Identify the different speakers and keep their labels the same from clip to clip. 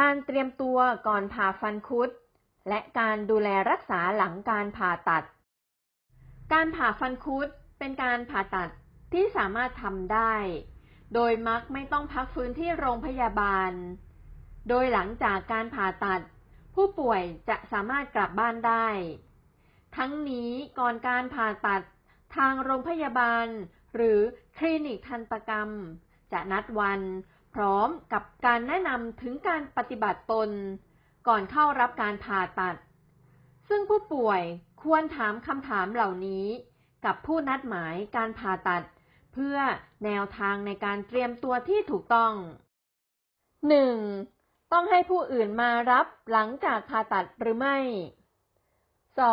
Speaker 1: การเตรียมตัวก่อนผ่าฟันคุด และการดูแลรักษาหลังการผ่าตัด การผ่าฟันคุดเป็นการผ่าตัดที่สามารถทำได้ โดยมักไม่ต้องพักฟื้นที่โรงพยาบาล โดยหลังจากการผ่าตัด ผู้ป่วยจะสามารถกลับบ้านได้ ทั้งนี้ก่อนการผ่าตัดทางโรงพยาบาล หรือคลินิกทันตกรรม จะนัดวัน พร้อมกับการแนะนำถึงการปฏิบัติตน ก่อนเข้ารับการผ่าตัด ซึ่งผู้ป่วยควรถามคำถามเหล่านี้ กับผู้นัดหมายการผ่าตัด เพื่อแนวทางในการเตรียมตัวที่ถูกต้อง 1. ต้องให้ผู้อื่นมารับหลังจากผ่าตัดหรือไม่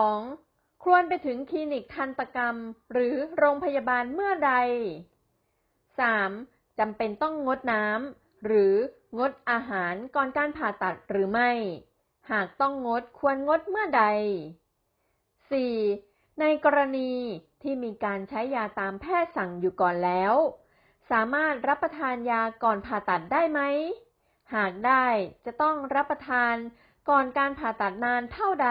Speaker 1: 2. ควรไปถึงคลินิกทันตกรรมหรือโรงพยาบาลเมื่อใด 3. จำเป็นต้องงดน้ำหรืองดอาหารก่อนการผ่าตัดหรือไม่ หากต้องงดควรงดเมื่อใด 4. ในกรณีที่มีการใช้ยาตามแพทย์สั่งอยู่ก่อนแล้ว สามารถรับประทานยาก่อนผ่าตัดได้ไหม หากได้จะต้องรับประทานก่อนการผ่าตัดนานเท่าใด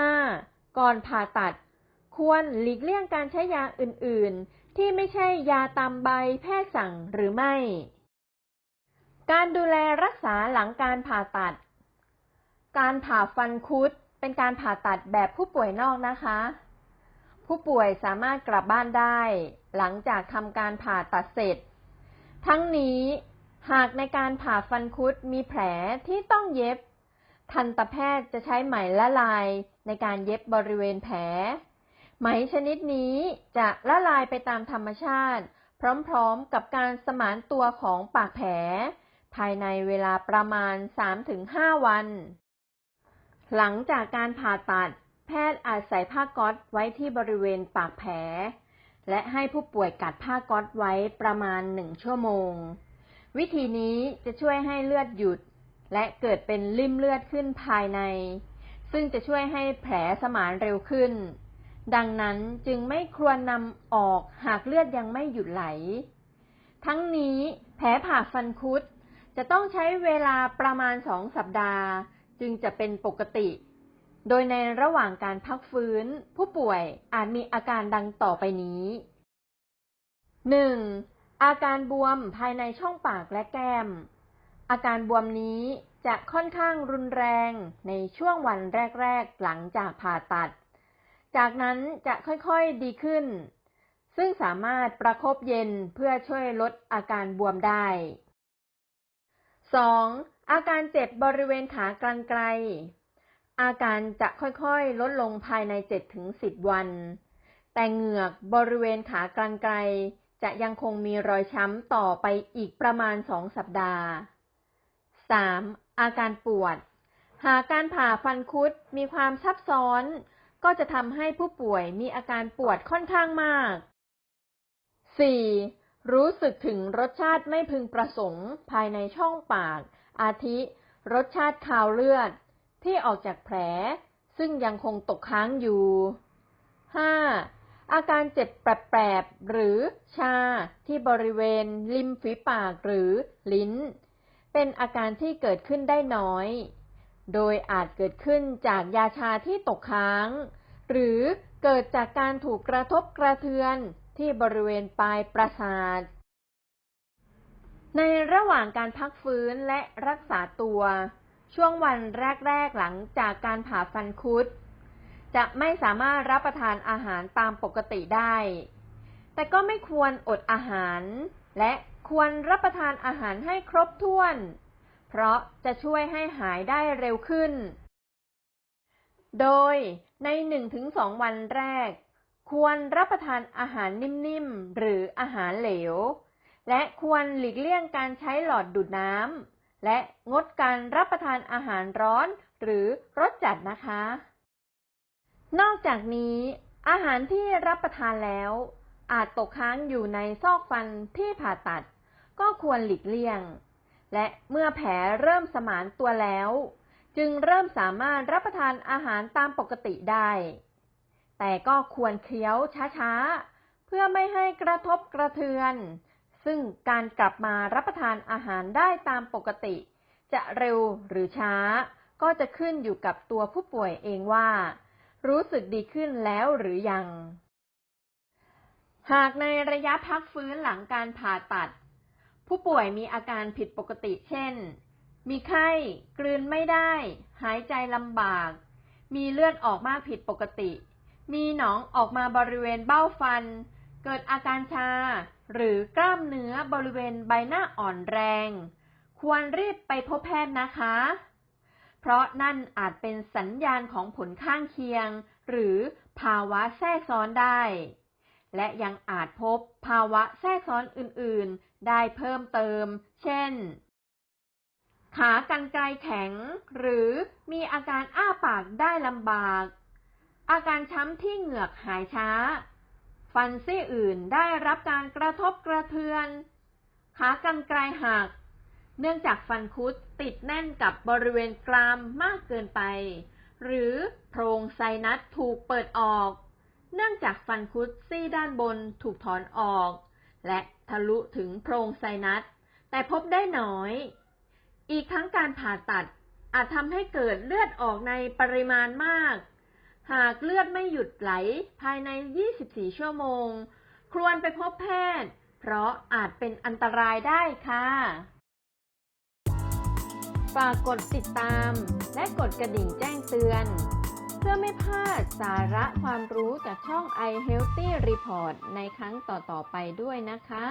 Speaker 1: 5. ก่อนผ่าตัด ควรหลีกเลี่ยงการใช้ยาอื่น ๆ ที่ไม่ใช่ยาตามใบแพทย์สั่งหรือไม่ การดูแลรักษาหลังการผ่าตัด การผ่าฟันคุดเป็นการผ่าตัดแบบผู้ป่วยนอกนะคะ ผู้ป่วยสามารถกลับบ้านได้ หลังจากทำการผ่าตัดเสร็จ ทั้งนี้หากในการผ่าฟันคุดมีแผลที่ต้องเย็บ ทันตแพทย์จะใช้ไหมละลายในการเย็บบริเวณแผล ไหมชนิดนี้จะละลายไปตามธรรมชาติ พร้อมๆกับการสมานตัวของปากแผล ภายในเวลาประมาณ 3-5 วัน หลังจากการผ่าตัด แพทย์อาจใส่ผ้าก๊อซไว้ที่บริเวณปากแผล และให้ผู้ป่วยกัดผ้าก๊อซไว้ประมาณ 1 ชั่วโมง วิธีนี้จะช่วยให้เลือดหยุด และเกิดเป็นริ่มเลือดขึ้นภายใน ซึ่งจะช่วยให้แผลสมานเร็วขึ้น ดังนั้นจึงไม่ควรนำออกหากเลือดยังไม่หยุดไหล ทั้งนี้แผลผ่าฟันคุด จะต้องใช้เวลาประมาณสองสัปดาห์ จึงจะเป็นปกติ โดยในระหว่างการพักฟื้น ผู้ป่วยอาจมีอาการดังต่อไปนี้ 1. อาการบวมภายในช่องปากและแก้ม อาการบวมนี้จะค่อนข้างรุนแรงในช่วงวันแรก ๆ หลังจากผ่าตัด จากนั้นจะค่อยๆดีขึ้น ซึ่งสามารถประคบเย็นเพื่อช่วยลดอาการบวมได้ 2. อาการเจ็บบริเวณขากรรไกร อาการจะค่อยๆลดลงภายใน 7-10 วัน แต่เหงือกบริเวณขากรรไกรจะยังคงมีรอยช้ำต่อไปอีกประมาณ 2 สัปดาห์ 3. อาการปวด หากการผ่าฟันคุดมีความซับซ้อน ก็จะทำให้ผู้ป่วยมีอาการปวดค่อนข้างมาก 4. รู้สึกถึงรสชาติไม่พึงประสงค์ภายในช่องปาก อาทิ รสชาติคาวเลือด ที่ออกจากแผล ซึ่งยังคงตกค้างอยู่ 5. อาการเจ็บแปรบๆหรือชาที่บริเวณ ริมฝีปากหรือลิ้น เป็นอาการที่เกิดขึ้นได้น้อย โดยอาจเกิดขึ้นจากยาชาที่ตกค้าง หรือเกิดจากการถูกกระทบกระเทือนที่บริเวณปลายประสาท ในระหว่างการพักฟื้นและรักษาตัว ช่วงวันแรก ๆ หลังจากการผ่าฟันคุด จะไม่สามารถรับประทานอาหารตามปกติได้ แต่ก็ไม่ควรอดอาหาร และควรรับประทานอาหารให้ครบถ้วน เพราะจะช่วยให้หายได้เร็วขึ้น โดยใน 1-2 วันแรก ควรรับประทานอาหารนิ่มๆ หรืออาหารเหลว และควรหลีกเลี่ยงการใช้หลอดดูดน้ำ และงดการรับประทานอาหารร้อนหรือรสจัดนะคะ นอกจากนี้ อาหารที่รับประทานแล้ว อาจตกค้างอยู่ในซอกฟันที่ผ่าตัด ก็ควรหลีกเลี่ยง และเมื่อแผลเริ่มสมานตัวแล้ว จึงเริ่มสามารถรับประทานอาหารตามปกติได้ แต่ก็ควรเคี้ยวช้าๆ เพื่อไม่ให้กระทบกระเทือน ซึ่งการกลับมารับประทานอาหารได้ตามปกติ จะเร็วหรือช้า ก็จะขึ้นอยู่กับตัวผู้ป่วยเองว่า รู้สึกดีขึ้นแล้วหรือยัง หากในระยะพักฟื้นหลังการผ่าตัด ผู้ป่วยมีอาการผิดปกติเช่น มีไข้ กลืนไม่ได้ หายใจลำบาก มีเลือดออกมากผิดปกติ มีหนองออกมาบริเวณเบ้าฟัน เกิดอาการชา หรือกล้ามเนื้อบริเวณใบหน้าอ่อนแรง ควรรีบไปพบแพทย์นะคะ เพราะนั่นอาจเป็นสัญญาณของผลข้างเคียง หรือภาวะแทรกซ้อนได้ และยังอาจพบภาวะแทรกซ้อนอื่น ๆ ได้เพิ่มเติม เช่น ขากรรไกรแข็ง หรือมีอาการอ้าปากได้ลำบาก อาการช้ำที่เหงือกหายช้า ฟันซี่อื่นได้รับการกระทบกระเทือน ขากรรไกรหัก เนื่องจากฟันคุดติดแน่นกับบริเวณกรามมากเกินไป หรือโพรงไซนัสถูกเปิดออก เนื่องจากฟันคุดซี่ด้านบนถูกถอนออก และทะลุถึงโพรงไซนัส แต่พบได้น้อย อีกทั้งการผ่าตัดอาจทำให้เกิดเลือดออกในปริมาณมาก หากเลือดไม่หยุดไหลภายใน 24 ชั่วโมง ควรไปพบแพทย์ เพราะอาจเป็นอันตรายได้ค่ะ ฝากกดติดตามและกดกระดิ่งแจ้งเตือน เพื่อไม่พลาดสาระความรู้จากช่อง i Healthy Report ในครั้งต่อ ๆ ไปด้วยนะคะ